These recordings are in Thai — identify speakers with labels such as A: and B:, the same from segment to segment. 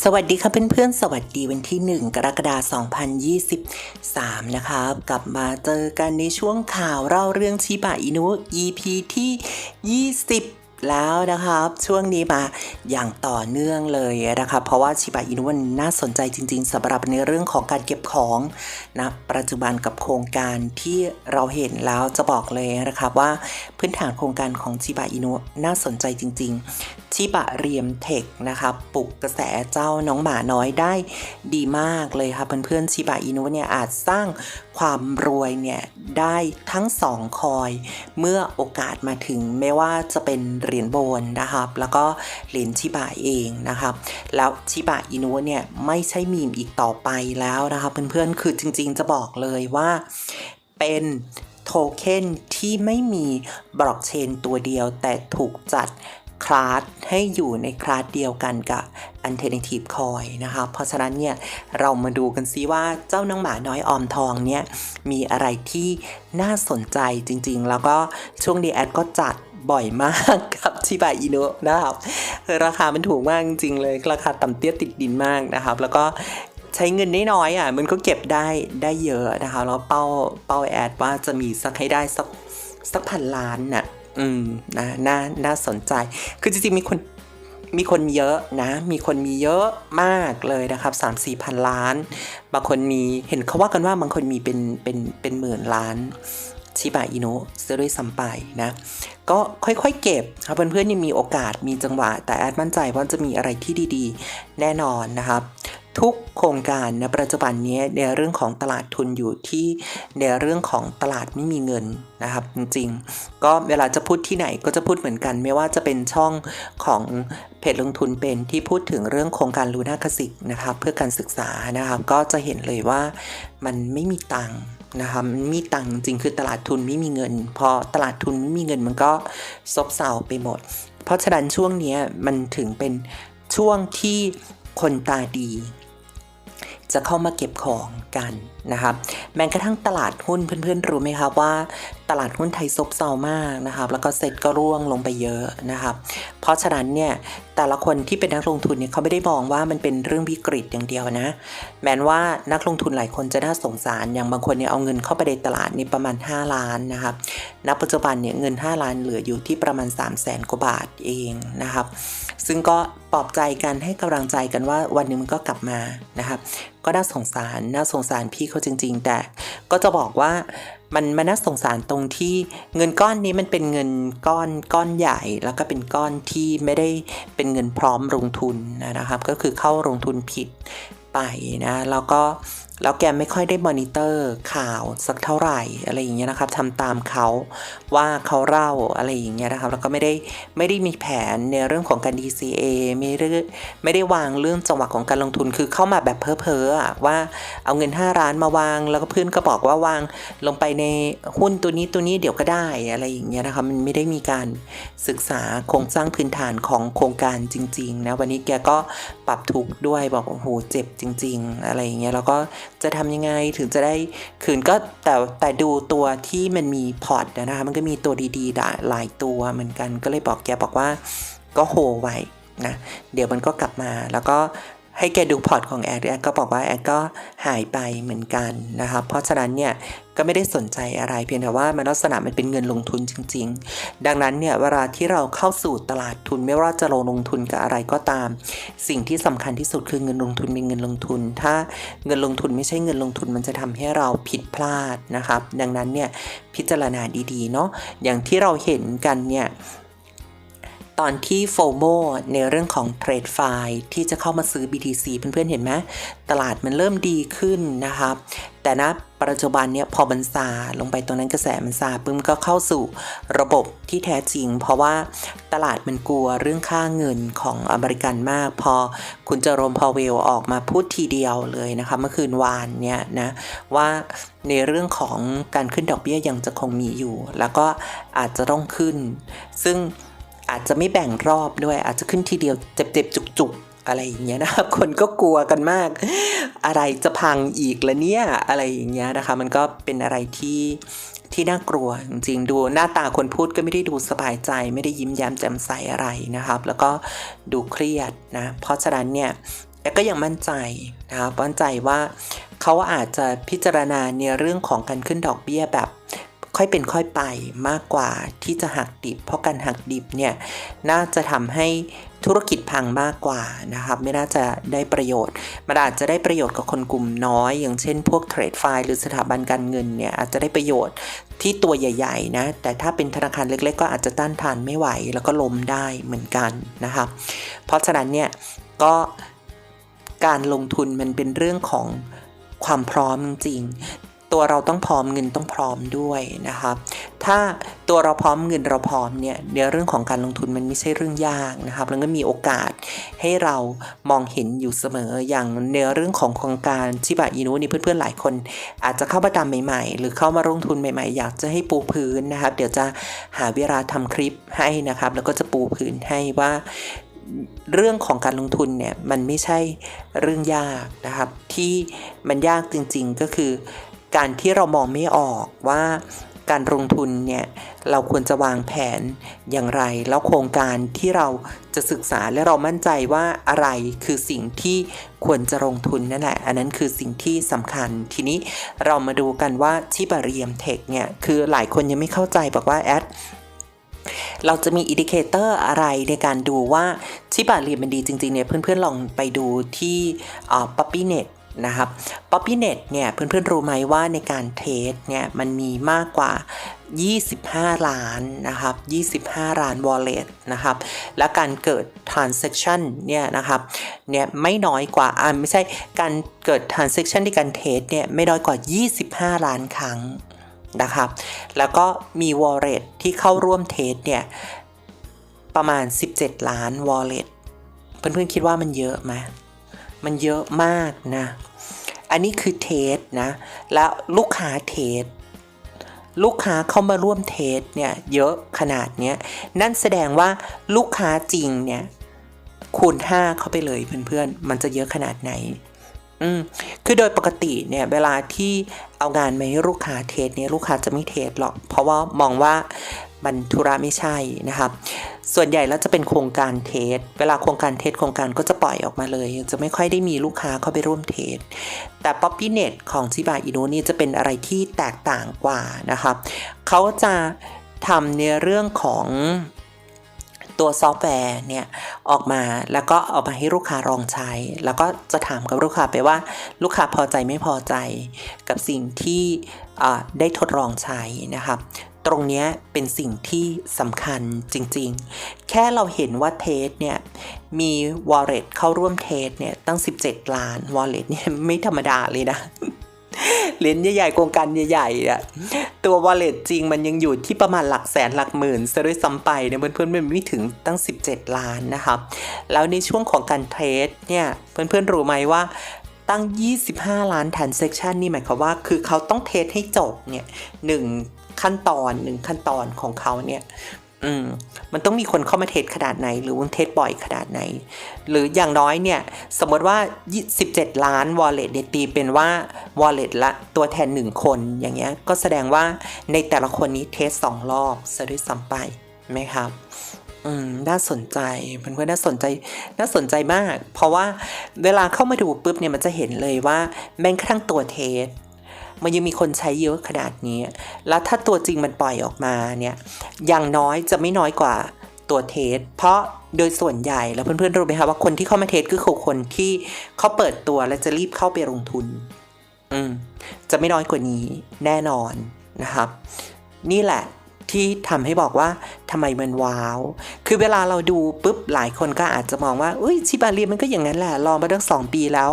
A: สวัสดีครับเพื่อนๆ สวัสดีวันที่ 1 กรกฎาคม 2023 นะครับ กลับมาเจอกันในช่วงข่าวเล่าเรื่องชิบะอินุ EP ที่ 20 แล้วนะครับช่วงนี้มาอย่างต่อเนื่องเลยนะครับเพราะว่าชิบะอินุมันน่าสนใจจริง ๆสำหรับในเรื่องของการเก็บของนะปัจจุบันกับโครงการที่เราเห็นแล้วจะบอกเลยนะครับว่าพื้นฐานโครงการของชิบะอินุน่าสนใจจริง ๆชิบะเรียมเทคนะครับปลุกกระแสเจ้าน้องหมาน้อยได้ดีมากเลยครับเพื่อนๆชิบะอินุเนี่ยอาจสร้างความรวยเนี่ยได้ทั้งสองคอย เมื่อโอกาสมาถึงไม่ว่าจะเป็นเหรียญโบนนะครับ แล้วก็เหรียญชิบะเองนะครับ แล้วชิบะอินุเนี่ยไม่ใช่มีมอีกต่อไปแล้วนะครับเพื่อนๆคือจริงๆจะบอกเลยว่าเป็นโทเค็นที่ไม่มีบล็อกเชนตัวเดียวแต่ถูกจัด คลาสให้อยู่ในคลาสเดียวกันกับ Alternative Coin นะครับเพราะฉะนั้นเนี่ยเรามาดูกันซิว่าเจ้าน้องหมาน้อยออมทองเนี่ยมีอะไรที่น่าสนใจจริงๆ แล้วก็ช่วงนี้แอดก็จัดบ่อยมากกับชิบะอินุนะครับราคามันถูกมากจริงๆเลย ราคาต่ำเตี้ยติดดินมากนะครับ แล้วก็ใช้เงินน้อยๆอะมันก็เก็บได้ได้เยอะนะคะแล้วเป้าเป้าแอดว่าจะมีสักให้ได้สักสักพันล้านน่ะ อืมนะน่าน่าสนใจ คือจริงๆมีคนมีคนเยอะนะ มีคนมีเยอะมากเลยนะครับ3 4พันล้าน บางคนมีเห็นเขาว่ากันว่าบางคนมีเป็นเป็นเป็นหมื่นล้านชิบะอินุเสื้อด้วยซ้ำไปนะ ก็ค่อยๆเก็บครับเพื่อนๆยังมีโอกาสมีจังหวะ แต่แอดมั่นใจว่าจะมีอะไรที่ดีๆ แน่นอนนะครับ ทุกโครงการในปัจจุบันนี้ในเรื่องของตลาดทุนอยู่ที่ในเรื่องของตลาดไม่มีเงินนะครับจริงๆ ก็เวลาจะพูดที่ไหนก็จะพูดเหมือนกัน ไม่ว่าจะเป็นช่องของเพจลงทุนเป็นที่พูดถึงเรื่องโครงการลูน่าคสิกนะครับเพื่อการศึกษานะครับก็จะเห็นเลยว่ามันไม่มีตังค์นะครับมีตังค์จริงคือตลาดทุนไม่มีเงิน พอตลาดทุนไม่มีเงินมันก็ซบเซาไปหมด เพราะฉะนั้นช่วงนี้มันถึงเป็นช่วงที่คนตาดี จะเข้ามาเก็บของกันนะครับแม้กระทั่งตลาดหุ้นเพื่อนๆรู้ไหมครับว่า ตลาดหุ้นไทยซบเซามากนะครับ แล้วก็เซ็ตก็ร่วงลงไปเยอะนะครับ เพราะฉะนั้นเนี่ยแต่ละคนที่เป็นนักลงทุนเนี่ยเขาไม่ได้มองว่ามันเป็นเรื่องวิกฤตอย่างเดียวนะ แม้ว่านักลงทุนหลายคนจะน่าสงสารอย่างบางคนเนี่ยเอาเงินเข้าไปในตลาดนี่ประมาณ 5 ล้านนะครับณปัจจุบันเนี่ยเงิน 5 ล้านเหลืออยู่ที่ประมาณ 3 0 0แสนกว่าบาทเองนะครับ ซึ่งก็ปลอบใจกันให้กำลังใจกันว่าวันหนึงมันก็กลับมานะครับ ก็น่าสงสารน่าสงสารพี่เขาจริง ๆ แต่ก็จะบอกว่า มันมันน่าสงสารตรงที่เงินก้อนนี้มันเป็นเงินก้อนก้อนใหญ่ แล้วก็เป็นก้อนที่ไม่ได้เป็นเงินพร้อมลงทุนนะครับ ก็คือเข้าลงทุนผิดไปนะแล้วก็ แล้วแกไม่ค่อยได้มอนิเตอร์ข่าวสักเท่าไหร่อะไรอย่างเงี้ยนะครับทำตามเขาว่าเขาเล่าอะไรอย่างเงี้ยนะครับ แล้วก็ไม่ได้ไม่ได้มีแผนในเรื่องของการ DCA ไม่ได้ไม่ได้วางเรื่องจังหวะของการลงทุนคือเข้ามาแบบเพ้อเพ้อว่าเอาเงิน5ล้านมาวาง แล้วก็เพื่อนก็บอกว่าวางลงไปในหุ้นตัวนี้ตัวนี้เดี๋ยวก็ได้อะไรอย่างเงี้ยนะครับมันไม่ได้มีการศึกษาโครงสร้างพื้นฐานของโครงการจริงๆนะวันนี้แกก็ปรับทุกข์ด้วยบอกโอ้โหเจ็บจริง ๆ อะไรอย่างเงี้ยแล้วก็จะทำยังไงถึงจะได้คืนก็แต่แต่ดูตัวที่มันมีพอร์ตนะคะมันก็มีตัวดีๆหลายหลายตัวเหมือนกันก็เลยบอกแกบอกว่าก็โหไว้นะเดี๋ยวมันก็กลับมาแล้วก็ ให้แกดูพอร์ตของแอดแอดก็บอกว่าแอดก็หายไปเหมือนกันนะครับเพราะฉะนั้นเนี่ยก็ไม่ได้สนใจอะไรเพียงแต่ว่ามันลักษณะมันเป็นเงินลงทุนจริง ๆ ดังนั้นเนี่ยเวลาที่เราเข้าสู่ตลาดทุนไม่ว่าจะลงลงทุนกับอะไรก็ตาม สิ่งที่สำคัญที่สุดคือเงินลงทุนเป็นเงินลงทุน ถ้าเงินลงทุนไม่ใช่เงินลงทุนมันจะทำให้เราผิดพลาดนะครับ ดังนั้นเนี่ยพิจารณาดีๆเนาะอย่างที่เราเห็นกันเนี่ย ตอนที่โฟโมในเรื่องของเทรดไฟล์ที่จะเข้ามาซื้อ BTC เพื่อนๆเห็นไหมตลาดมันเริ่มดีขึ้นนะครับแต่นะปัจจุบันเนี่ยพอมันซาลงไปตรงนั้นกระแสมันซาปึ้มก็เข้าสู่ระบบที่แท้จริง เพราะว่าตลาดมันกลัวเรื่องค่าเงินของอเมริกันมาก พอคุณเจอโรมพอเวลออกมาพูดทีเดียวเลยนะคะเมื่อคืนวานเนี่ยนะว่าในเรื่องของการขึ้นดอกเบี้ยยังจะคงมีอยู่ แล้วก็อาจจะต้องขึ้น ซึ่ง อาจจะไม่แบ่งรอบด้วย อาจจะขึ้นทีเดียวเจ็บๆจุกๆ อะไรอย่างเงี้ยนะครับ คนก็กลัวกันมาก อะไรจะพังอีกละเนี่ยอะไรอย่างเงี้ยนะคะ มันก็เป็นอะไรที่ที่น่ากลัวจริงๆดูหน้าตาคนพูดก็ไม่ได้ดูสบายใจ ไม่ได้ยิ้มแย้มแจ่มใสอะไรนะครับ แล้วก็ดูเครียดนะเพราะฉะนั้นเนี่ยแอดก็ยังมั่นใจนะครับมั่นใจว่าเขาอาจจะพิจารณาในเรื่องของการขึ้นดอกเบี้ยแบบ ค่อยเป็นค่อยไปมากกว่าที่จะหักดิบ เพราะการหักดิบเนี่ยน่าจะทำให้ธุรกิจพังมากกว่านะครับ ไม่น่าจะได้ประโยชน์มันอาจจะได้ประโยชน์กับคนกลุ่มน้อย อย่างเช่นพวกเทรดไฟหรือสถาบันการเงินเนี่ยอาจจะได้ประโยชน์ที่ตัวใหญ่ๆนะแต่ถ้าเป็นธนาคารเล็ก ๆ ก็อาจจะต้านทานไม่ไหว แล้วก็ล้มได้เหมือนกันนะครับ เพราะฉะนั้นเนี่ยก็การลงทุนมันเป็นเรื่องของความพร้อมจริง ตัวเราต้องพร้อมเงินต้องพร้อมด้วยนะครับ ถ้าตัวเราพร้อมเงินเราพร้อมเนี่ยในเรื่องของการลงทุนมันไม่ใช่เรื่องยากนะครับ แล้วก็มีโอกาสให้เรามองเห็นอยู่เสมออย่างในเรื่องของโครงการชิบะอินุนี่เพื่อนๆหลายคน อาจจะเข้ามาตามใหม่ ๆ หรือเข้ามาลงทุนใหม่ ๆ อยากจะให้ปูพื้นนะครับ เดี๋ยวจะหาเวลาทำคลิปให้นะครับ แล้วก็จะปูพื้นให้ว่าเรื่องของการลงทุนเนี่ยมันไม่ใช่เรื่องยากนะครับ ที่มันยากจริงๆก็คือ การที่เรามองไม่ออกว่าการลงทุนเนี่ยเราควรจะวางแผนอย่างไร แล้วโครงการที่เราจะศึกษาและเรามั่นใจว่าอะไรคือสิ่งที่ควรจะลงทุนนั่นแหละ อันนั้นคือสิ่งที่สำคัญ ทีนี้เรามาดูกันว่าชิบาเรียมเทคเนี่ยคือหลายคนยังไม่เข้าใจบอกว่าแอดเราจะมีอินดิเคเตอร์อะไรในการดูว่าชิบะเรียนมันดีจริงๆเนี่ยเพื่อนๆลองไปดูที่ป๊อปปี้เน็ต นะครับป๊อปปี้เน็ตเนี่ยเพื่อนๆรู้ไหมว่าในการเทรดเนี่ยมันมีมากกว่า 25 ล้านนะครับ 25 ล้าน wallet นะครับ และการเกิด transaction เนี่ยนะครับเนี่ยไม่น้อยกว่าอ่าไม่ใช่การเกิด transaction ในการเทรดเนี่ยไม่น้อยกว่า 25 ล้านครั้งนะครับ แล้วก็มี wallet ที่เข้าร่วมเทสเนี่ยประมาณ 17 ล้าน wallet เพื่อนๆคิดว่ามันเยอะไหม มันเยอะมากนะ อันนี้คือเทสนะ แล้วลูกค้าเทส ลูกค้าเข้ามาร่วมเทสเนี่ยเยอะขนาดเนี้ย นั่นแสดงว่าลูกค้าจริงเนี่ยคูณ 5 เข้าไปเลยเพื่อนๆ มันจะเยอะขนาดไหน อืม คือโดยปกติเนี่ยเวลาที่เอางานมาให้ลูกค้าเทสเนี่ยลูกค้าจะไม่เทสหรอก เพราะว่ามองว่า มันธุระไม่ใช่นะครับส่วนใหญ่แล้วจะเป็นโครงการเทส เวลาโครงการเทสโครงการก็จะปล่อยออกมาเลย จะไม่ค่อยได้มีลูกค้าเข้าไปร่วมเทส แต่ p o p p y n e t ของชิบะอิโนนี่จะเป็นอะไรที่แตกต่างกว่านะครับเขาจะทำในเรื่องของตัวซอฟต์แวร์เนี่ยออกมาแล้วก็เอามาให้ลูกค้าลองใช้ แล้วก็จะถามกับลูกค้าไปว่าลูกค้าพอใจไม่พอใจกับสิ่งที่ได้ทดลองใช้นะครับ ตรงนี้เป็นสิ่งที่สำคัญจริงๆ แค่เราเห็นว่าเทสเนี่ยมี wallet เข้าร่วมเทสเนี่ยตั้ง 17 ล้าน wallet เนี่ยไม่ธรรมดาเลยนะเหรียญใหญ่ๆโครงการใหญ่ๆอะตัว wallet จริงมันยังอยู่ที่ประมาณหลักแสนหลักหมื่นซะด้วยซ้ำไปเนี่ยเพื่อนๆมันไม่ถึงตั้ง 17 ล้านนะครับ แล้วในช่วงของการเทรดเนี่ยเพื่อนๆรู้ไหมว่าตั้ง 25 ล้าน transaction นี่หมายความว่า คือเขาต้องเทสให้จบเนี่ยหนึ่ง ขั้นตอนหนึ่งขั้นตอนของเขาเนี่ยอืมมันต้องมีคนเข้ามาเทสขนาดไหน หรือว่าเทสบ่อยขนาดไหน หรืออย่างน้อยเนี่ย สมมติว่า 17 ล้าน wallet เนี่ยตีเป็นว่า wallet ละตัวแทน 1 คนอย่างเงี้ยก็แสดงว่าในแต่ละคนนี้เทสสองรอบซะด้วยซ้ำไปไหมครับอืมน่าสนใจเพื่อนๆน่าสนใจน่าสนใจมาก เพราะว่าเวลาเข้ามาดูปุ๊บเนี่ยมันจะเห็นเลยว่าแม้กระทั่งตัวเทส มันยังมีคนใช้เยอะขนาดนี้ แล้วถ้าตัวจริงมันปล่อยออกมาเนี่ยอย่างน้อยจะไม่น้อยกว่าตัวเทส เพราะโดยส่วนใหญ่แล้วเพื่อนๆรู้ไหมคะว่าคนที่เข้ามาเทสก็คือคนที่เขาเปิดตัวและจะรีบเข้าไปลงทุน อืมจะไม่น้อยกว่านี้แน่นอนนะครับ นี่แหละ ที่ทำให้บอกว่าทำไมมันว้าว คือเวลาเราดูปุ๊บหลายคนก็อาจจะมองว่าอุ้ยชิบาเรียมันก็อย่างนั้นแหละรองมาตั้งสองปีแล้ว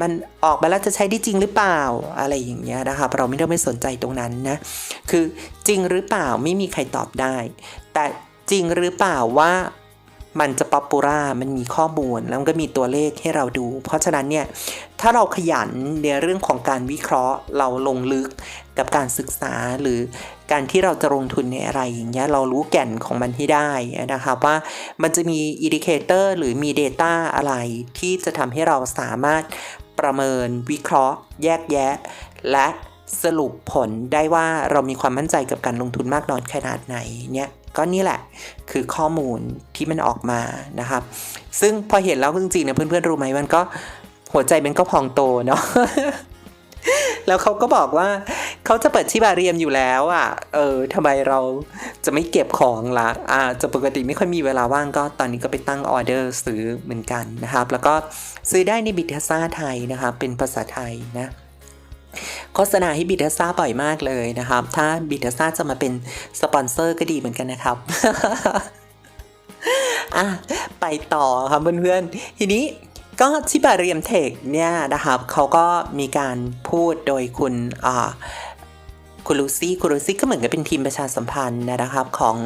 A: มันออกมาแล้วจะใช้ได้จริงหรือเปล่าอะไรอย่างเงี้ยนะครับเราไม่ต้องไม่สนใจตรงนั้นนะ คือจริงหรือเปล่าไม่มีใครตอบได้ แต่จริงหรือเปล่าว่ามันจะป๊อปปูล่ามันมีข้อมูลแล้วก็มีตัวเลขให้เราดู เพราะฉะนั้นเนี่ย ถ้าเราขยันในเรื่องของการวิเคราะห์ เราลงลึกกับการศึกษาหรือ การที่เราจะลงทุนในอะไรอย่างเงี้ยเรารู้แก่นของมันให้ได้นะคะว่ามันจะมีอินดิเคเตอร์หรือมี Data อะไร ที่จะทำให้เราสามารถประเมินวิเคราะห์ แยกแยะ และสรุปผลได้ว่าเรามีความมั่นใจกับการลงทุนมากน้อยขนาดไหนเนี่ยก็นี่แหละคือข้อมูลที่มันออกมานะครับ ซึ่งพอเห็นแล้วจริงๆเนี่ยเพื่อนๆรู้ไหมมันก็หัวใจมันก็พองโตเนาะ แล้วเขาก็บอกว่าเขาจะเปิดชิบาเรียมอยู่แล้วอะ เออทำไมเราจะไม่เก็บของละอ่าจะปกติไม่ค่อยมีเวลาว่างก็ตอนนี้ก็ไปตั้งออเดอร์ซื้อเหมือนกันนะครับ แล้วก็ซื้อได้ในบิทซ่าไทยนะครับ เป็นภาษาไทยนะโฆษณาให้บิทซ่าบ่อยมากเลยนะครับ ถ้าบิทซ่าจะมาเป็นสปอนเซอร์ก็ดีเหมือนกันนะครับอะไปต่อครับเพื่อนๆทีนี้ ก็ชิบาเรียมเทคเนี่ยนะครับเขาก็มีการพูดโดยคุณคุณลูซี่คุณลูซี่ก็เหมือนกับเป็นทีมประชาสัมพันธ์นะครับของ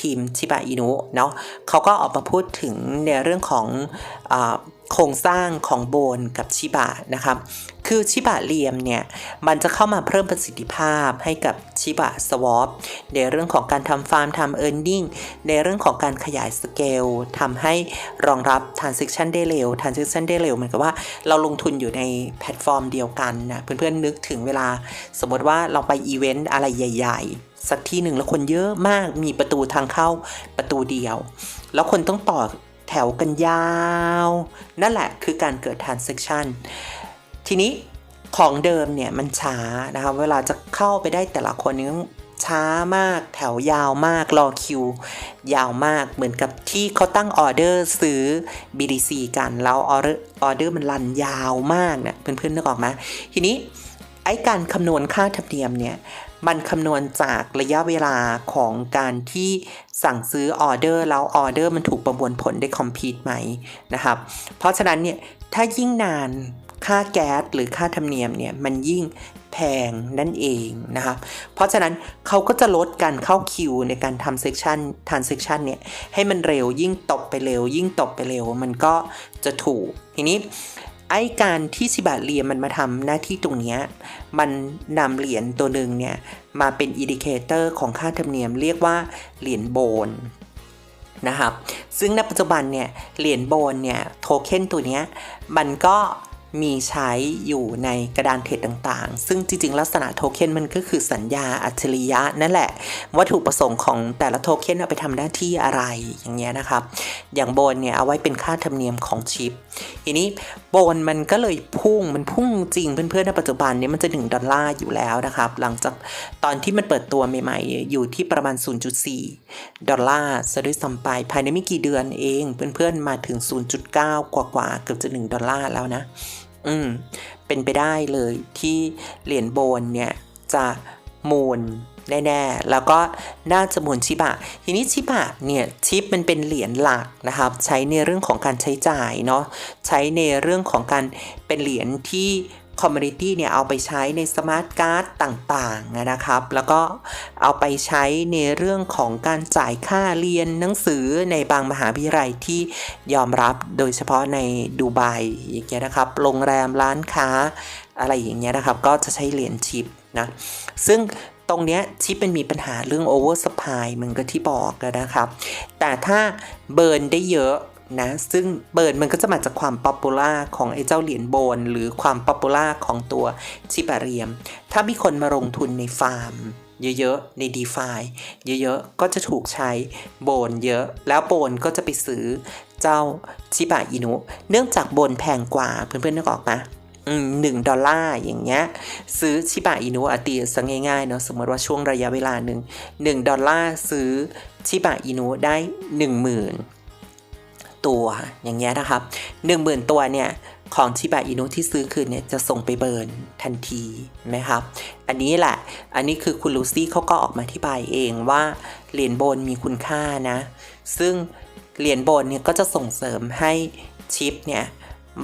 A: ทีมชิบาอินุเนาะเขาก็ออกมาพูดถึงในเรื่องของ โครงสร้างของโบนกับชิบะนะครับ คือชิบะเรียมเนี่ยมันจะเข้ามาเพิ่มประสิทธิภาพให้กับชิบะสวอปในเรื่องของการทำฟาร์มทำเอ r ร์เน็งในเรื่องของการขยายสเกลทำให้รองรับ transaction ได้เร็ว transaction ได้เร็วเหมือนกับว่าเราลงทุนอยู่ในแพลตฟอร์มเดียวกันนะเพื่อนๆนึกถึงเวลา สมมติว่าเราไปอีเวนต์อะไรใหญ่ ๆสักที่หนึ่งแล้วคนเยอะมากมีประตูทางเข้าประตูเดียว แล้วคนต้องต่อ ถวกันยาว นั่นแหละคือการเกิด transaction ทีนี้ของเดิมเนี่ยมันช้านะคะเวลาจะเข้าไปได้แต่ละคนนี่ต้องช้ามากแถวยาวมากรอคิว ยาวมากเหมือนกับที่เขาตั้งออเดอร์ซื้อ BDC กันแล้วออเดอร์ออเดอร์มันรันยาวมากเนี่ยเพื่อนๆนึกออกไหมทีนี้ไอ้การคำนวณค่าธรรมเนียมเนี่ย มันคำนวณจากระยะเวลาของการที่สั่งซื้อออเดอร์แล้วออเดอร์มันถูกประมวลผลได้คอมพิวต์ไหมนะครับ เพราะฉะนั้นเนี่ยถ้ายิ่งนานค่าแก๊สหรือค่าธรรมเนียมเนี่ยมันยิ่งแพงนั่นเองนะครับ เพราะฉะนั้นเขาก็จะลดการเข้าคิวในการทำเซกชันทานเซกชันเนี่ยให้มันเร็วยิ่งตบไปเร็ว ยิ่งตบไปเร็ว มันก็จะถูก ทีนี้ ไอการที่สิบะเรียมมันมาทำหน้าที่ตรงนี้ มันนำเหรียญตัวหนึ่งเนี่ย มาเป็นอินดิเคเตอร์ของค่าธรรมเนียมเรียกว่าเหรียญโบนนะครับ ซึ่งในปัจจุบันเนี่ย เหรียญโบนเนี่ย โทเค็นตัวนี้มันก็ มีใช้อยู่ในกระดานเทรดต่างๆ ซึ่งจริงๆ ลักษณะโทเค็นมันก็คือสัญญาอัจฉริยะนั่นแหละ วัตถุประสงค์ของแต่ละโทเค็นเอาไปทำหน้าที่อะไรอย่างเงี้ยนะครับ อย่างโบนเนี่ยเอาไว้เป็นค่าธรรมเนียมของชิป ทีนี้โบนมันก็เลยพุ่งมันพุ่งจริงเพื่อนๆในปัจจุบันนี้มันจะ 1 ดอลลาร์อยู่แล้วนะครับ หลังจากตอนที่มันเปิดตัวใหม่ๆ อยู่ที่ประมาณ 0.4 ดอลลาร์ซะด้วยซ้ำไปภายในไม่กี่เดือนเองเพื่อนๆมาถึง 0.9 กว่าๆเกือบจะ 1 ดอลลาร์แล้วนะ อืม เป็นไปได้เลยที่เหรียญโบนเนี่ยจะมูลแน่ๆ แล้วก็น่าจะมูลชิบะ ทีนี้ชิบะเนี่ยชิปมันเป็นเหรียญหลักนะครับ ใช้ในเรื่องของการใช้จ่ายเนาะ ใช้ในเรื่องของการเป็นเหรียญที่ คอมมูนิตี้เนี่ยเอาไปใช้ในสมาร์ทการ์ดต่างๆนะครับ แล้วก็เอาไปใช้ในเรื่องของการจ่ายค่าเรียนหนังสือในบางมหาวิทยาลัยที่ยอมรับโดยเฉพาะในดูไบอย่างเงี้ยนะครับ โรงแรมร้านค้าอะไรอย่างเงี้ยนะครับ ก็จะใช้เหรียญชิปนะ ซึ่งตรงเนี้ยชิปมันมีปัญหาเรื่อง over supply เหมือนกับที่บอกนะครับ แต่ถ้าเบิร์นได้เยอะ นะ ซึ่งเบิร์นมันก็จะมาจากความป๊อปปูล่าของไอ้เจ้าเหรียญโบน หรือความป๊อปปูล่าของตัวชิบาเรียม ถ้ามีคนมาลงทุนในฟาร์มเยอะๆ ใน d e f าเยอะๆ ก็จะถูกใช้โบนเยอะ แล้วโบนก็จะไปซื้อเจ้าชิบะอินุ เนื่องจากโบนแพงกว่าเพื่อนๆนึกออกปะหนึ่งดอลลาร์อย่างเงี้ย ซื้อชิบะอินุอาตีสังง่ายๆเนาะสมมติว่าช่วงระยะเวลาหนึ่งหนึ่งดอลลาร์ซื้อชิบะอินุได้หนึ่งหมื่น ตัวอย่างเงี้ยนะครับหนึ่งหมื่นตัวเนี่ยของชิบะอินุที่ซื้อคืนเนี่ยจะส่งไปเบิร์นทันทีไหมครับ อันนี้แหละ อันนี้คือคุณลูซี่เขาก็ออกมาอธิบายเองว่าเหรียญโบนมีคุณค่านะ ซึ่งเหรียญโบนเนี่ยก็จะส่งเสริมให้ชิปเนี่ย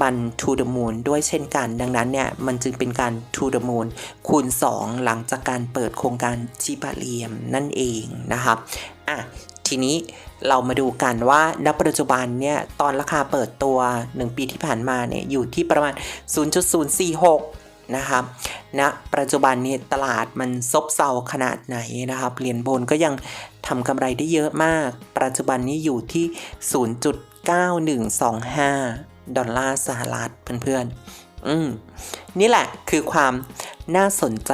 A: มัน to the moon ด้วยเช่นกัน ดังนั้นเนี่ยมันจึงเป็นการ to the moon คูณ 2 หลังจากการเปิดโครงการชิบาเลียมนั่นเองนะครับ อะ ทีนี้เรามาดูกันว่าณปัจจุบันเนี่ยตอนราคาเปิดตัว 1 ปีที่ผ่านมาเนี่ยอยู่ที่ประมาณ 0.046 นะครับณนะปัจจุบันนี้ตลาดมันซบเซาขนาดไหนนะครับเหรียญโบนก็ยังทำกำไรได้เยอะมาก ปัจจุบันนี้อยู่ที่ 0.9125 ดอลลาร์สหรัฐเพื่อนๆ อืมนี่แหละคือความ น่าสนใจ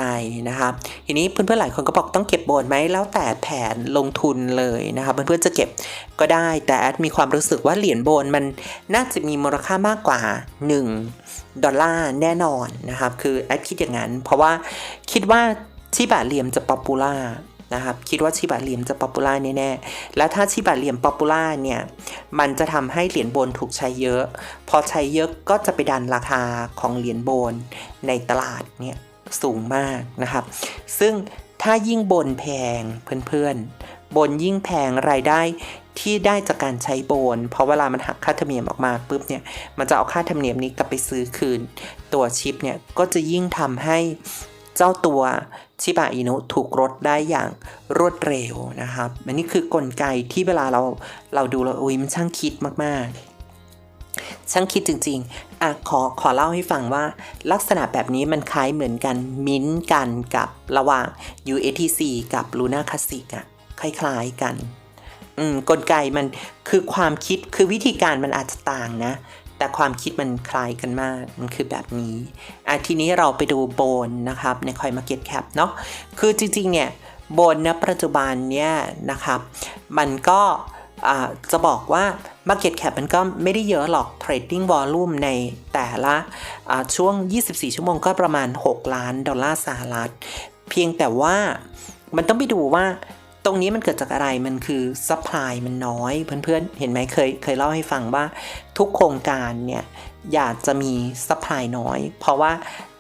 A: นะครับทีนี้เพื่อนๆหลายคนก็บอกต้องเก็บโบนไหมแล้วแต่แผนลงทุนเลยนะครับเพื่อนๆจะเก็บก็ได้ แต่แอดมีความรู้สึกว่าเหรียญโบนมันน่าจะมีมูลค่ามากกว่า 1 ดอลลาร์แน่นอนนะครับคือแอดคิดอย่างนั้น เพราะว่าคิดว่าชิบะเหลี่ยมจะป๊อปปูล่านะครับคิดว่าชิบะเหลี่ยมจะป๊อปปูล่าแน่ๆ แล้วถ้าชิบะเหลี่ยมป๊อปปูล่าเนี่ย มันจะทำให้เหรียญโบนถูกใช้เยอะ พอใช้เยอะก็จะไปดันราคาของเหรียญโบนในตลาดเนี่ย สูงมากนะครับ ซึ่งถ้ายิ่งบนแพงเพื่อนๆ บนยิ่งแพงรายได้ที่ได้จากการใช้โบน เพราะเวลามันหักค่าธรรมเนียมออกมาปุ๊บเนี่ย มันจะเอาค่าธรรมเนียมนี้กลับไปซื้อคืน ตัวชิปเนี่ยก็จะยิ่งทำให้เจ้าตัวชิบะอินุถูกลดได้อย่างรวดเร็วนะครับ อันนี้คือกลไกที่เวลาเราเราดูแล้วอุ้ยมันช่างคิดมากๆ ช่างคิดจริงๆอะขอขอเล่าให้ฟังว่าลักษณะแบบนี้มันคล้ายเหมือนกันมิ้นกันกับระหว่าง USTC กับ Luna Classic อะคล้ายๆกัน อืมกลไกมันคือความคิดคือวิธีการมันอาจจะต่างนะ แต่ความคิดมันคล้ายกันมากมันคือแบบนี้อะทีนี้เราไปดูโบนนะครับใน Coin Market Cap เนาะคือจริงๆเนี่ยโบนณปัจจุบันเนี่ยนะครับ มันก็ จะบอกว่า Market Cap มันก็ไม่ได้เยอะหรอก Trading Volume ในแต่ละช่วง 24 ชั่วโมงก็ประมาณ 6 ล้านดอลลาร์สหรัฐ เพียงแต่ว่ามันต้องไปดูว่าตรงนี้มันเกิดจากอะไร มันคือซัพพลายมันน้อย เพื่อนๆ เห็นไหมเคยเคยเล่าให้ฟังว่าทุกโครงการเนี่ย อยากจะมีซัพพลายน้อย เพราะว่า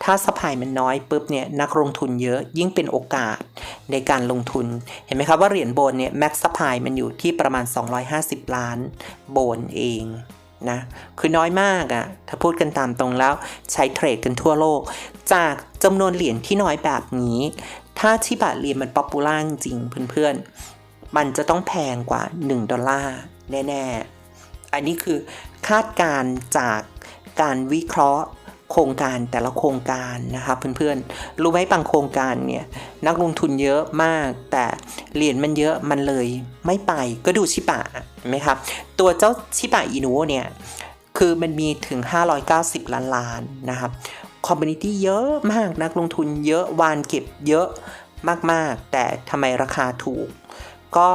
A: ถ้าซัพพลายมันน้อยปุ๊บเนี่ยนักลงทุนเยอะยิ่งเป็นโอกาสในการลงทุน เห็นไหมครับว่าเหรียญโบนเนี่ยแม็กซ์ซัพพลายมันอยู่ที่ประมาณ 250 ล้านโบนเองนะคือน้อยมากอะ่ะถ้าพูดกันตามตรงแล้วใช้เทรดกันทั่วโลก จากจำนวนเหรียญที่น้อยแบบนี้ ถ้าชิบะเหรียญมันป๊อปปูล่าจริงเพื่อนๆ มันจะต้องแพงกว่า 1 ดอลลาร์แน่ ๆ อันนี้คือคาดการจากการวิเคราะห์โครงการแต่ละโครงการนะครับเพื่อนๆ รู้ไหมบางโครงการเนี่ยนักลงทุนเยอะมาก แต่เหรียญมันเยอะมันเลยไม่ไปก็ดูชิบะเห็นไหมครับ ตัวเจ้าชิบะอินุเนี่ยคือมันมีถึง 590 ล้านล้านนะครับคอมมูนิตี้เยอะมากนักลงทุนเยอะวานเก็บเยอะมากๆ แต่ทำไมราคาถูก ก็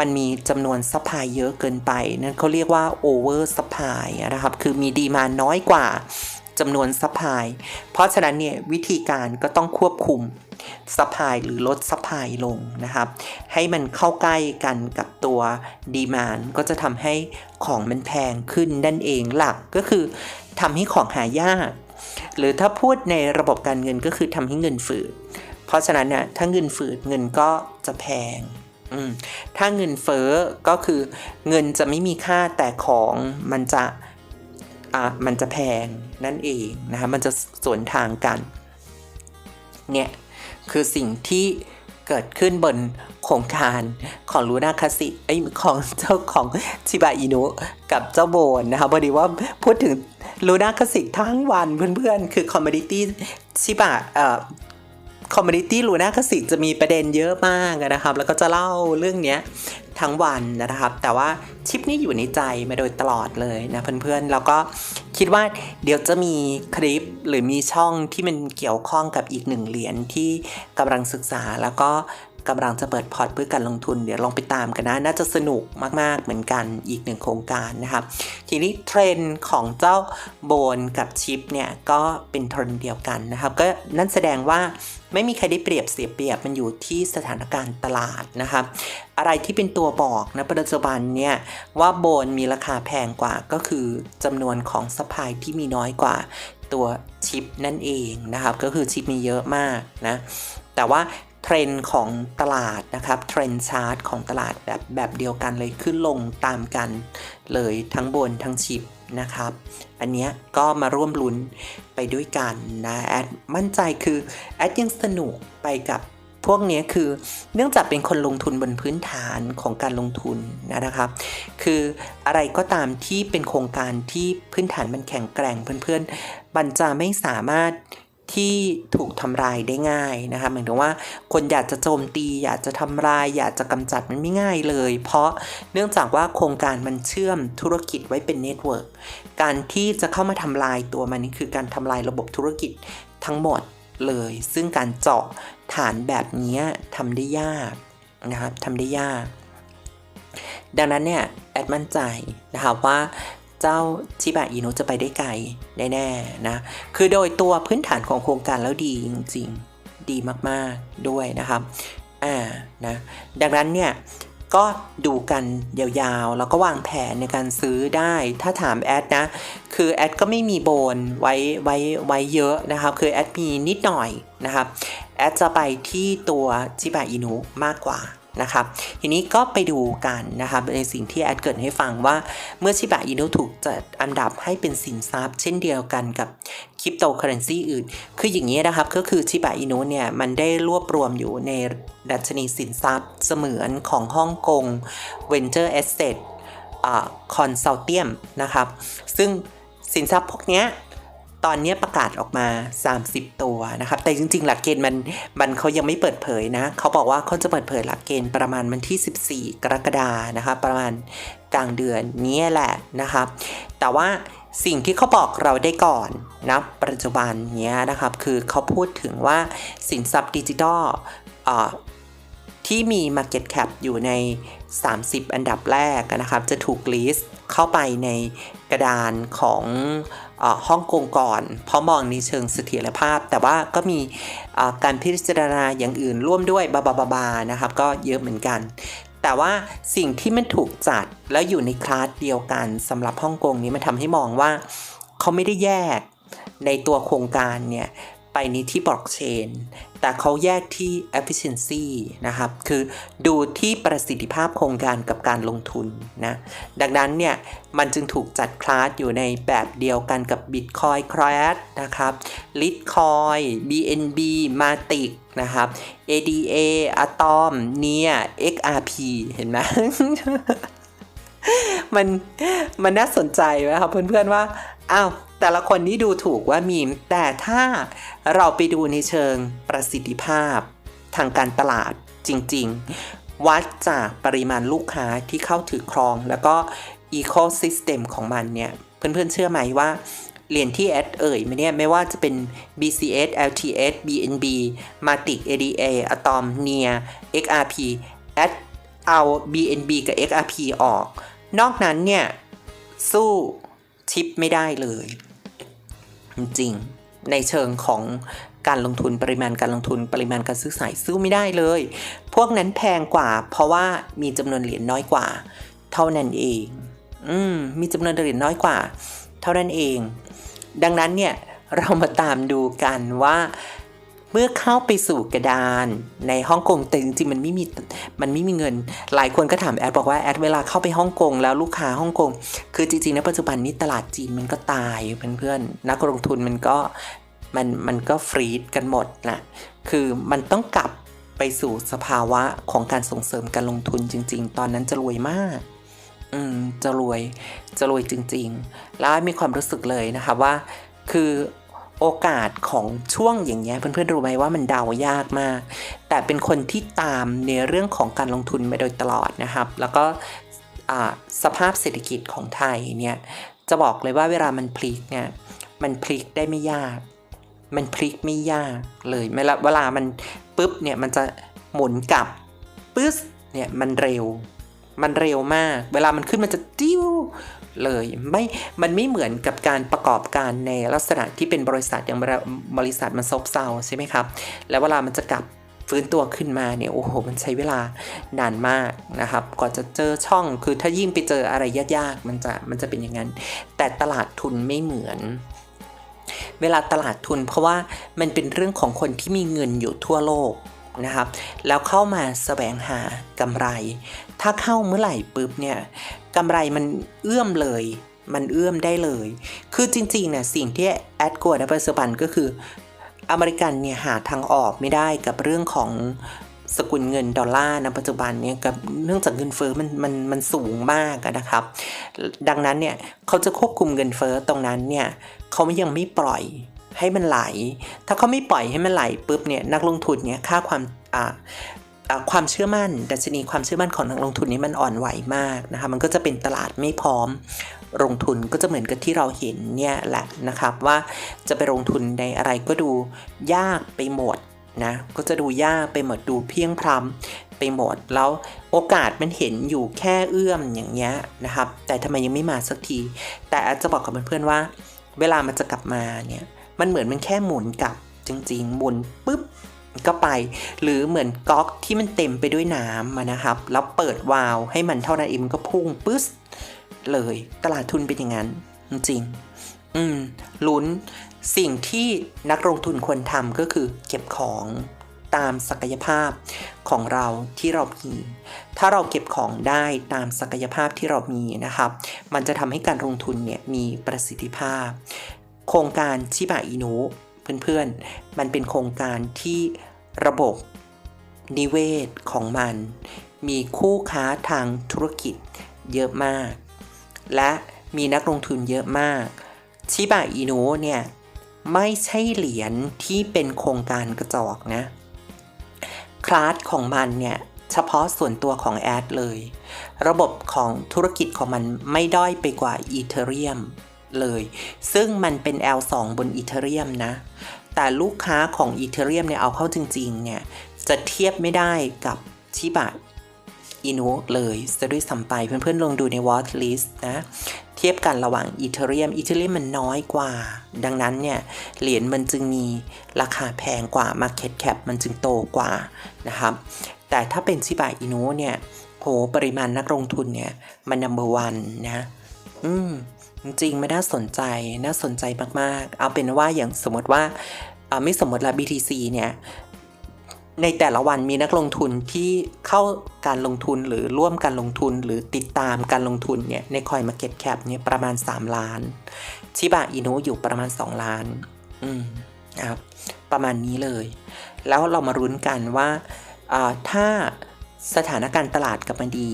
A: มันมีจำนวนซัพพลายเยอะเกินไป นั่นเขาเรียกว่าโอเวอร์ซัพพลายนะครับ คือมีดีมาน้อยกว่าจำนวนซัพพลาย เพราะฉะนั้นเนี่ยวิธีการก็ต้องควบคุมซัพพลายหรือลดซัพพลายลงนะครับ ให้มันเข้าใกล้กันกับตัวดีมานก็จะทำให้ของมันแพงขึ้นนั่นเองหลักก็คือทำให้ของหายาก หรือถ้าพูดในระบบการเงินก็คือทำให้เงินฝืด เพราะฉะนั้นเนี่ยถ้าเงินฝืดเงินก็จะแพง ถ้าเงินเฟ้อก็คือเงินจะไม่มีค่าแต่ของมันจะอะมันจะแพงนั่นเองนะคะมันจะสวนทางกัน เนี่ย คือสิ่งที่เกิดขึ้นบนโครงการของลูนาคาสิไอของเจ้าของชิบะอินุกับเจ้าโบนนะคะพอดีว่าพูดถึงลูนาคาสิทั้งวันเพื่อนๆ คือคอมมดิตี้ชิบะเอ่อ คอมมูนิตี้ลูน่ากสิกจะมีประเด็นเยอะมากนะครับ แล้วก็จะเล่าเรื่องนี้ทั้งวันนะครับ แต่ว่าชิปนี้อยู่ในใจมาโดยตลอดเลยนะเพื่อนๆ แล้วก็คิดว่าเดี๋ยวจะมีคลิปหรือมีช่องที่มันเกี่ยวข้องกับอีกหนึ่งเหรียญที่กำลังศึกษาแล้วก็ กำลังจะเปิดพอร์ตเพื่อการลงทุนเดี๋ยวลองไปตามกันนะ น่าจะสนุกมาก ๆ เหมือนกันอีกหนึ่งโครงการนะครับ ทีนี้เทรนด์ของเจ้าโบนกับชิปเนี่ยก็เป็นเทรนด์เดียวกันนะครับ ก็นั่นแสดงว่าไม่มีใครได้เปรียบเสียเปรียบมันอยู่ที่สถานการณ์ตลาดนะครับ อะไรที่เป็นตัวบอกนะปัจจุบันเนี่ยว่าโบนมีราคาแพงกว่าก็คือจำนวนของสปายที่มีน้อยกว่าตัวชิปนั่นเองนะครับ ก็คือชิปมีเยอะมากนะแต่ว่า เทรนด์ของตลาดนะครับเทรนด์ชาร์ตของตลาดแบบแบบเดียวกันเลยขึ้นลงตามกันเลยทั้งบนทั้งชิปนะครับ อันเนี้ยก็มาร่วมลุ้นไปด้วยกันนะแอดมั่นใจคือแอดยังสนุกไปกับพวกนี้คือเนื่องจากเป็นคนลงทุนบนพื้นฐานของการลงทุนนะครับ คืออะไรก็ตามที่เป็นโครงการที่พื้นฐานมันแข็งแกร่งเพื่อนๆมันจะไม่สามารถ ที่ถูกทำลายได้ง่ายนะคะหมายถึงว่าคนอยากจะโจมตี อยากจะทำลาย อยากจะกำจัดมันไม่ง่ายเลย เพราะเนื่องจากว่าโครงการมันเชื่อมธุรกิจไว้เป็นเน็ตเวิร์กการที่จะเข้ามาทำลายตัวมันนี่คือการทำลายระบบธุรกิจทั้งหมดเลย ซึ่งการเจาะฐานแบบนี้ทำได้ยากนะครับทำได้ยาก ดังนั้นเนี่ยแอดมั่นใจนะครับว่า เจ้าชิบะอินุจะไปได้ไกลแน่ๆนะ คือโดยตัวพื้นฐานของโครงการแล้วดีจริงๆ ดีมากๆด้วยนะครับอ่านะดังนั้นเนี่ยก็ดูกันยาวๆ แล้วก็วางแผนในการซื้อได้ ถ้าถามแอดนะ คือแอดก็ไม่มีโบนไว้ไว้ไว้เยอะนะครับ คือแอดมีนิดหน่อยนะครับ แอดจะไปที่ตัวชิบะอินุมากกว่า นะครับ ทีนี้ก็ไปดูกันนะครับในสิ่งที่แอดเกิดให้ฟังว่าเมื่อชิบะอินุถูกจัดอันดับให้เป็นสินทรัพย์ เช่นเดียวกันกับคริปโตเคอเรนซีอื่น คืออย่างนี้นะครับ ก็คือชิบะอินุเนี่ย มันได้รวบรวมอยู่ในดัชนีสินทรัพย์เสมือนของฮ่องกง Venture Asset คอนซัลเทียมนะครับ ซึ่งสินทรัพย์พวกนี้ ตอนนี้ประกาศออกมา 30 ตัวนะครับ แต่จริง ๆ หลักเกณฑ์มันมันเขายังไม่เปิดเผยนะ เขาบอกว่าเขาจะเปิดเผยหลักเกณฑ์ประมาณวันที่ 14 กรกฎานะครับ ประมาณกลางเดือนนี้แหละนะครับ แต่ว่าสิ่งที่เขาบอกเราได้ก่อนนะปัจจุบันเนี้ยนะครับ คือเขาพูดถึงว่าสินทรัพย์ดิจิทัลที่มี Market Cap อยู่ใน 30 อันดับแรกนะครับ จะถูกลิสต์เข้าไปในกระดานของ ฮ่องกงก่อน เพราะมองในเชิงเสถียรภาพ แต่ว่าก็มีการพิจารณาอย่างอื่นร่วมด้วยบาบาบาบานะครับ ก็เยอะเหมือนกัน แต่ว่าสิ่งที่มันถูกจัดแล้วอยู่ในคลาสเดียวกันสำหรับฮ่องกงนี้มันทำให้มองว่าเขาไม่ได้แยกในตัวโครงการเนี่ย ไปในที่บล็อกเชนแต่เขาแยกที่ efficiency นะครับ คือดูที่ประสิทธิภาพโครงการกับการลงทุนนะ ดังนั้นเนี่ย มันจึงถูกจัดคลาสอยู่ในแบบเดียวกันกับ Bitcoin Crash นะครับ Litecoin BNB Matic นะครับ ADA Atom NIA XRP เห็นไหมมันมันน่าสนใจไหมครับเพื่อนๆว่า อ้าวแต่ละคนนี่ดูถูกว่ามีม แต่ถ้าเราไปดูในเชิงประสิทธิภาพ ทางการตลาดจริง ๆ วัดจากปริมาณลูกค้าที่เข้าถือครอง แล้วก็อีโค y ิสเต็มของมันเนี่ย เพื่อนๆเชื่อไหมว่าเหรียญที่แอดเอ่ยมาเนี่ยไม่ว่าจะเป็น BCS LTS BNB Matic ADA Atom NIA XRP แอดเอา BNB กับ XRP ออก นอกนั้นเนี่ย สู้ ชิปไม่ได้เลย จริงในเชิงของการลงทุนปริมาณการลงทุนปริมาณการซื้อขายซื้อไม่ได้เลย พวกนั้นแพงกว่า เพราะว่ามีจำนวนเหรียญน้อยกว่า เท่านั้นเอง อืมมีจำนวนเหรียญน้อยกว่า เท่านั้นเอง ดังนั้นเนี่ยเรามาตามดูกันว่า เมื่อเข้าไปสู่กระดานในฮ่องกงแต่จริงๆมันไม่มีมันไม่มีเงิน หลายคนก็ถามแอดบอกว่าแอดเวลาเข้าไปฮ่องกงแล้วลูกค้าฮ่องกง คือจริงๆในปัจจุบันนี้ตลาดจีนมันก็ตายเพื่อนๆนักลงทุนมันก็มันมันก็ฟรีดกันหมดนะคือมันต้องกลับไปสู่สภาวะของการส่งเสริมการลงทุนจริง ๆ ตอนนั้นจะรวยมากอืมจะรวยจะรวยจริง ๆ แล้วมีความรู้สึกเลยนะคะว่า คือ โอกาสของช่วงอย่างเงี้ยเพื่อนๆรู้ไหมว่ามันเดายากมาก แต่เป็นคนที่ตามในเรื่องของการลงทุนมาโดยตลอดนะครับ แล้วก็สภาพเศรษฐกิจของไทยเนี่ยจะบอกเลยว่าเวลามันพลิกเนี่ยมันพลิกได้ไม่ยาก มันพลิกไม่ยากเลยเวลาเวลามันปุ๊บเนี่ยมันจะหมุนกลับปึ๊สเนี่ยมันเร็ว มันเร็วมาก เวลามันขึ้นมันจะติ้ว เลยไม่มันไม่เหมือนกับการประกอบการในลักษณะที่เป็นบริษัทอย่างบริษัทมันซบเซาใช่ไหมครับ แล้วเวลามันจะกลับฟื้นตัวขึ้นมาเนี่ยโอ้โหมันใช้เวลานานมากนะครับกว่าจะเจอช่องคือถ้ายิ่งไปเจออะไรยากๆมันจะมันจะเป็นอย่างนั้น แต่ตลาดทุนไม่เหมือน เวลาตลาดทุน เพราะว่ามันเป็นเรื่องของคนที่มีเงินอยู่ทั่วโลก นะครับ แล้วเข้ามาแสวงหากำไร ถ้าเข้าเมื่อไหร่ปุ๊บเนี่ยกำไรมันเอื้อมเลย มันเอื้อมได้เลย คือจริงๆเนี่ยสิ่งที่แอดกลัวในปัจจุบันก็คือ อเมริกันเนี่ยหาทางออกไม่ได้กับเรื่องของสกุลเงินดอลลาร์ในปัจจุบันเนี่ยกับเนื่องจากเงินเฟ้อมันมันมันสูงมากนะครับ ดังนั้นเนี่ยเขาจะควบคุมเงินเฟ้อตรงนั้นเนี่ยเขายังไม่ปล่อย ให้มันไหล ถ้าเขาไม่ปล่อยให้มันไหลปุ๊บเนี่ยนักลงทุนเนี่ยค่าความความเชื่อมั่น ดัชนีความเชื่อมั่นของนักลงทุนนี้มันอ่อนไหวมากนะคะ มันก็จะเป็นตลาดไม่พร้อมลงทุนก็จะเหมือนกับที่เราเห็นเนี่ยแหละนะครับว่าจะไปลงทุนในอะไรก็ดูยากไปหมดนะก็จะดูยากไปหมดดูเพียงพร้ำไปหมดแล้วโอกาสมันเห็นอยู่แค่เอื้อมอย่างเงี้ยนะครับ แต่ทำไมยังไม่มาสักที แต่อาจจะบอกกับเพื่อนๆว่า เวลามันจะกลับมาเนี่ย มันเหมือนมันแค่หมุนกลับ จริงๆหมุนปุ๊บก็ไป หรือเหมือนก๊อกที่มันเต็มไปด้วยน้ำนะครับ แล้วเปิดวาล์วให้มันเท่านั้นเองมันก็พุ่งปึ๊สเลยตลาดทุนเป็นอย่างนั้น จริง อืมลุ้นสิ่งที่นักลงทุนควรทำก็คือเก็บของตามศักยภาพของเราที่เรามี ถ้าเราเก็บของได้ตามศักยภาพที่เรามีนะครับ มันจะทำให้การลงทุนเนี่ยมีประสิทธิภาพ โครงการชิบะอินุเพื่อนๆ มันเป็นโครงการที่ระบบนิเวศของมัน มีคู่ค้าทางธุรกิจเยอะมาก และมีนักลงทุนเยอะมาก ชิบะอินุเนี่ยไม่ใช่เหรียญที่เป็นโครงการกระจอกนะ คลาสของมันเนี่ยเฉพาะส่วนตัวของแอดเลย ระบบของธุรกิจของมันไม่ด้อยไปกว่าอีเทเรียม เลย ซึ่งมันเป็น L2 บนอีเทเรียมนะ แต่ลูกค้าของอีเทเรียมเนี่ยเอาเข้าจริงๆเนี่ยจะเทียบไม่ได้กับชิบะอินุเลยจะด้วยซ้ำไปเพื่อนๆลองดูใน watch list นะ เทียบกันระหว่างอีเทเรียมอีเทเรียมมันน้อยกว่า ดังนั้นเนี่ย เหรียญมันจึงมีราคาแพงกว่า Market Cap มันจึงโตกว่านะครับ แต่ถ้าเป็นชิบะอินุเนี่ยโหปริมาณนักลงทุนเนี่ย มัน number one นะ อืม จริงๆ ไม่น่าสนใจน่าสนใจมากๆ เอาเป็นว่าอย่างสมมติว่าไม่สมมติละ BTC เนี่ยในแต่ละวันมีนักลงทุนที่เข้าการลงทุนหรือร่วมการลงทุนหรือติดตามการลงทุนเนี่ยในคอยมาเก็ตแคปเนี่ยประมาณ 3 ล้านชิบะอินุอยู่ประมาณ 2 ล้าน อืมครับประมาณนี้เลย แล้วเรามารุ้นกันว่าถ้า สถานการณ์ตลาดกลับมาดี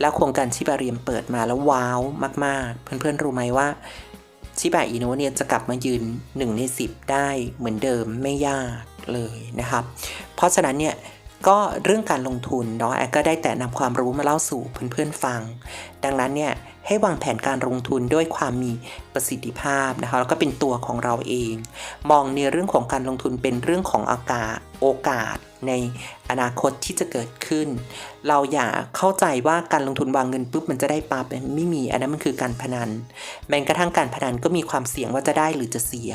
A: แล้วโครงการชิบะเรียมเปิดมาแล้วว้าวมาก ๆ เพื่อนๆรู้ไหมว่าชิบะอินุเนี่ยจะกลับมายืน 1 ใน 10 ได้เหมือนเดิมไม่ยากเลยนะครับ เพราะฉะนั้นเนี่ยก็เรื่องการลงทุนเนาะแอก็ได้แต่นำความรู้มาเล่าสู่เพื่อนๆฟัง ดังนั้นเนี่ย ให้วางแผนการลงทุนด้วยความมีประสิทธิภาพนะคะแล้วก็เป็นตัวของเราเอง มองในเรื่องของการลงทุนเป็นเรื่องของอากาศโอกาสในอนาคตที่จะเกิดขึ้น เราอย่าเข้าใจว่าการลงทุนวางเงินปุ๊บมันจะได้ปั๊บไม่มี อันนั้นมันคือการพนัน แม้กระทั่งการพนันก็มีความเสี่ยงว่าจะได้หรือจะเสีย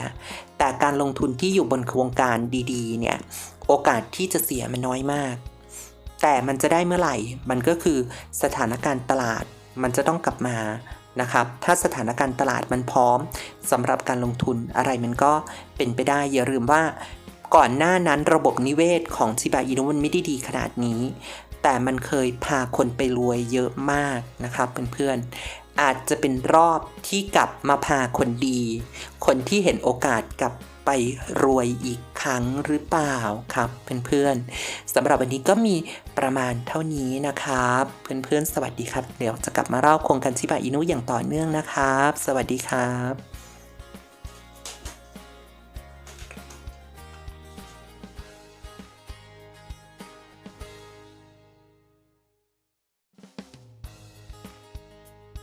A: แต่การลงทุนที่อยู่บนโครงการดีๆ เนี่ยโอกาสที่จะเสียมันน้อยมาก แต่มันจะได้เมื่อไหร่ มันก็คือสถานการณ์ตลาด มันจะต้องกลับมานะครับ ถ้าสถานการณ์ตลาดมันพร้อมสำหรับการลงทุนอะไรมันก็เป็นไปได้ อย่าลืมว่าก่อนหน้านั้นระบบนิเวศของชิบะอินุมันไม่ได้ดีขนาดนี้ แต่มันเคยพาคนไปรวยเยอะมากนะครับเพื่อนๆอาจจะเป็นรอบที่กลับมาพาคนดี คนที่เห็นโอกาสกลับ ไปรวยอีกครั้งหรือเปล่าครับเพื่อนๆสำหรับวันนี้ก็มีประมาณเท่านี้นะครับ เพื่อนๆ สวัสดีครับ เดี๋ยวจะกลับมาเล่าโครงการชิบะอินุอย่างต่อเนื่องนะครับ สวัสดีครับ